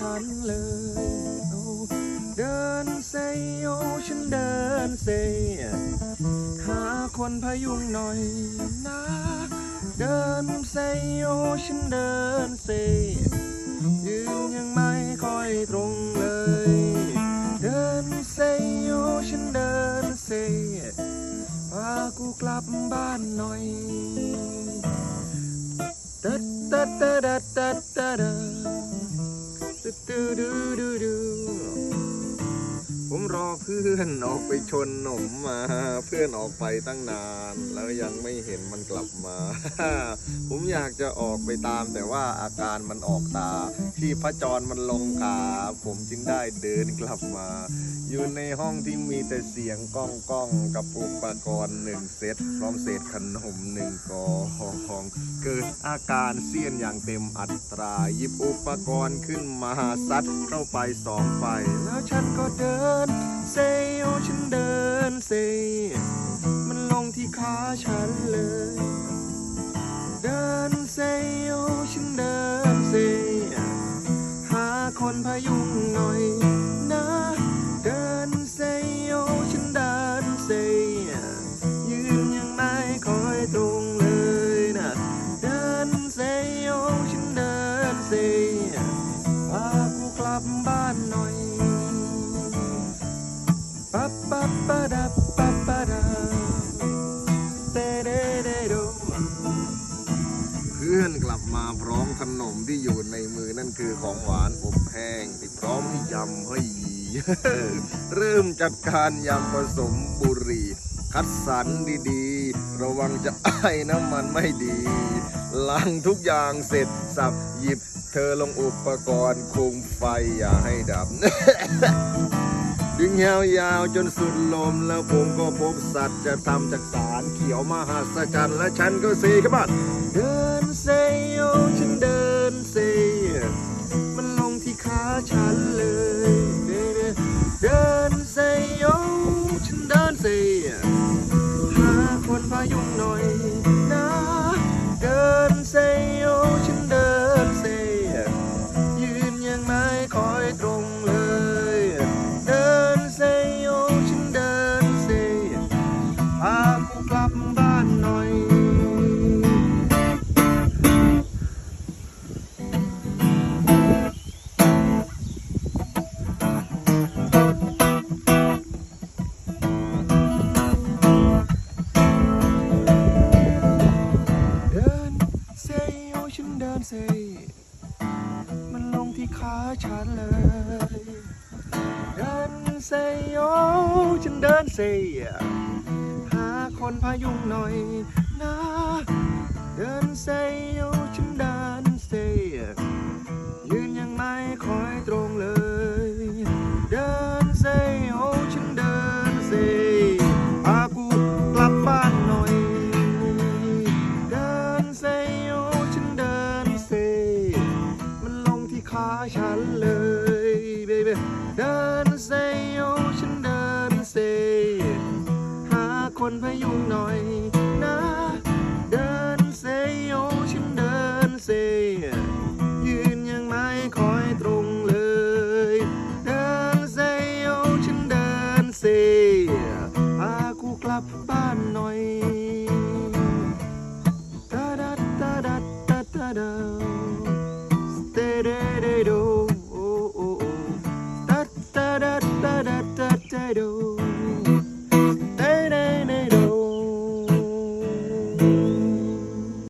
ฉันเลยเดินเซโอฉันเดินเซหาคนพยุงหน่อยนะเดินเซโอฉันเดินเซยืนยังไม่ค่อยตรงเลย เดินเซโอฉันเดินเซพากูกลับบ้านหน่อยตัดตัดตัดตัดตัด ตัดตัดดูดูดูดู ผมรอเพื่อนออกไปชนหนมมา เพื่อนออกไปตั้งนาน แล้วยังไม่เห็นมันกลับมา ผมอยากจะออกไปตาม แต่ว่าอาการมันออกตา ที่พระจรมันลงขาผมจึงได้เดินกลับมา อยู่ในห้องที่มีแต่เสียงก้องก้องกับอุปกรณ์หนึ่งเซตพร้อมเศษขนมหนึ่งกองเกิดอาการเสี้ยนอย่างเต็มอัตราหยิบอุปกรณ์ขึ้นมาซัดเข้าไปสองไฟแล้วฉันก็เดินเซโอฉันเดินเซมันลงที่ขาฉันเลย เดินเซโอฉันเดินเซหาคนพยุง อนกลับมาพร้อมขนมที่อยู่ในมือนั่นคือของหวานอบแห้งที่พร้อมยำให้ยีเริ่มจัดการยำผสมบุหรี่ คัดสรรดีๆ ระวังจะไอ้น้ำมันไม่ดีล้างทุกอย่างเสร็จสับหยิบเธอลงอุปกรณ์คุมไฟอย่าให้ดับ ดึงแหวยาวจนสุดลมแล้วผมก็พบสัตว์จะทำจากสารเขียวมหัศจรรย์และฉันก็เซครับบ้าเดิน เสิมันลงที่ขาฉันเลย เดินเซโยฉันเดินเซหาคนพายุงหน่อย คนพยุงหน่อยนะ เดินเซโยฉันเดินเซยืนยังไม่คอยตรงเลย เดินเซโยฉันเดินเซพากูกลับบ้านหน่อยตาดัดตาดัดตาตาดาเตเดเดโดโอโอตาตาดัดตาดัดตาตโด